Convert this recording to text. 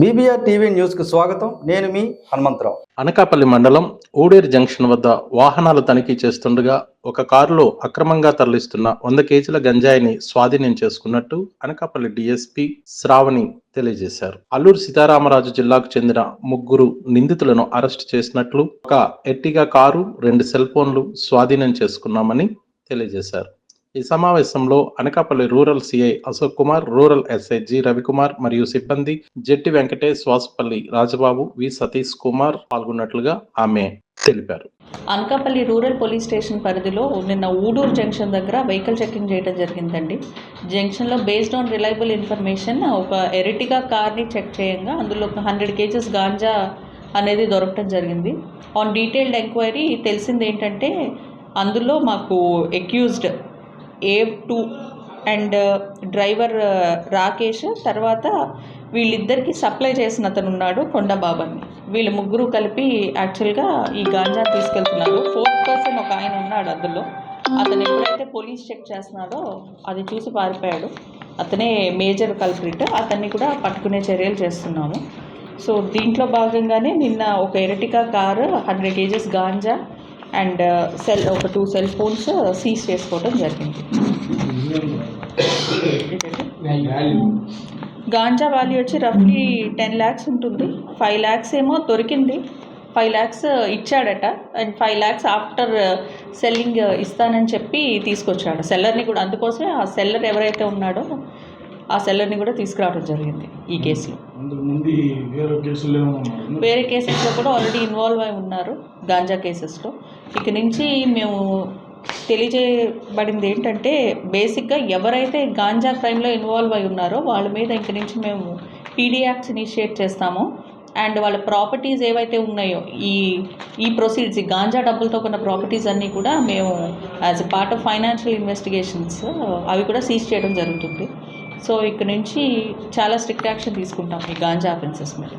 BBR TV న్యూస్కు స్వాగతం. నేను మీ హనుమంతరావు. అనకాపల్లి మండలం ఊడేరు జంక్షన్ వద్ద వాహనాలు తనిఖీ చేస్తుండగా ఒక కారులో అక్రమంగా తరలిస్తున్న వంద కేజీల గంజాయిని స్వాధీనం చేసుకున్నట్టు అనకాపల్లి డిఎస్పీ శ్రావణి తెలియజేశారు. అల్లూరు సీతారామరాజు జిల్లాకు చెందిన ముగ్గురు నిందితులను అరెస్ట్ చేసినట్లు ఒక ఎట్టిగా కారు రెండు సెల్ ఫోన్లు స్వాధీనం చేసుకున్నామని తెలియజేశారు. ఈ సమావేశంలో Anakapalli rural CI Ashok Kumar rural SI G Ravikumar మరియు సిబ్బంది జెట్టి వెంకటేష్ వాసుపల్లి రాజబాబు వి సతీష్ కుమార్ పాల్గొన్నట్లుగా ఆమె తెలిపారు. అనకాపల్లి రూరల్ పోలీస్ స్టేషన్ పరిధిలో నిన్న ఊడూరు జంక్షన్ దగ్గర వెహికల్ చెకింగ్ చేయడం జరిగిందండి. జంక్షన్లో బేస్డ్ ఆన్ రిలయబుల్ ఇన్ఫర్మేషన్ ఒక ఎరిటిగా కార్ని చెక్ చేయంగా అందులో ఒక హండ్రెడ్ కేజెస్ గాంజా అనేది దొరకటం జరిగింది. ఆన్ డీటెయిల్డ్ ఎంక్వైరీ తెలిసింది ఏంటంటే అందులో మాకు accused A two and driver Rakesh తర్వాత వీళ్ళిద్దరికి సప్లై చేసిన అతను ఉన్నాడు కొండబాబన్. వీళ్ళు ముగ్గురు కలిపి యాక్చువల్గా ఈ గాంజా తీసుకెళ్తున్నారు. ఫోర్త్ పర్సన్ ఒక ఆయన ఉన్నాడు అందులో. అతను ఎప్పుడైతే పోలీస్ చెక్ చేస్తున్నాడో అది చూసి పారిపోయాడు. అతనే మేజర్ కల్ప్రిట్. అతన్ని కూడా పట్టుకునే చర్యలు చేస్తున్నాము. సో దీంట్లో భాగంగానే నిన్న ఒక Ertiga car hundred kgs ganja and uh, cell ఒక two cell phones uh, seize చేసుకోవడం జరిగింది. గాంజా వాల్యూ వచ్చి రఫ్లీ టెన్ ల్యాక్స్ ఉంటుంది. ఫైవ్ ల్యాక్స్ ఏమో దొరికింది. Five lakhs uh, ఇచ్చాడట. And five lakhs after selling ఇస్తానని చెప్పి తీసుకొచ్చాడు. సెల్లర్ని కూడా అందుకోసమే ఆ సెల్లర్ ఎవరైతే ఉన్నాడో ఆ సెల్లర్ని కూడా తీసుకురావడం జరిగింది ఈ కేసులో. వేరే వేరే కేసెస్లో కూడా ఆల్రెడీ ఇన్వాల్వ్ అయి ఉన్నారు గాంజా కేసెస్లో. ఇక నుంచి మేము తెలియజేయబడింది ఏంటంటే బేసిక్గా ఎవరైతే గాంజా క్రైమ్లో ఇన్వాల్వ్ అయి ఉన్నారో వాళ్ళ మీద ఇంక నుంచి మేము పీడీ యాక్ట్స్ ఇనిషియేట్ చేస్తాము. అండ్ వాళ్ళ ప్రాపర్టీస్ ఏవైతే ఉన్నాయో ఈ ఈ ప్రొసీడ్స్ ఈ గాంజా డబ్బులతో కొన్న ప్రాపర్టీస్ అన్నీ కూడా మేము as a part of financial investigations అవి కూడా సీజ్ చేయడం జరుగుతుంది. సో ఇక్కడ నుంచి చాలా స్ట్రిక్ట్ యాక్షన్ తీసుకుంటాం ఈ గాంజా అఫెన్సెస్ మీద.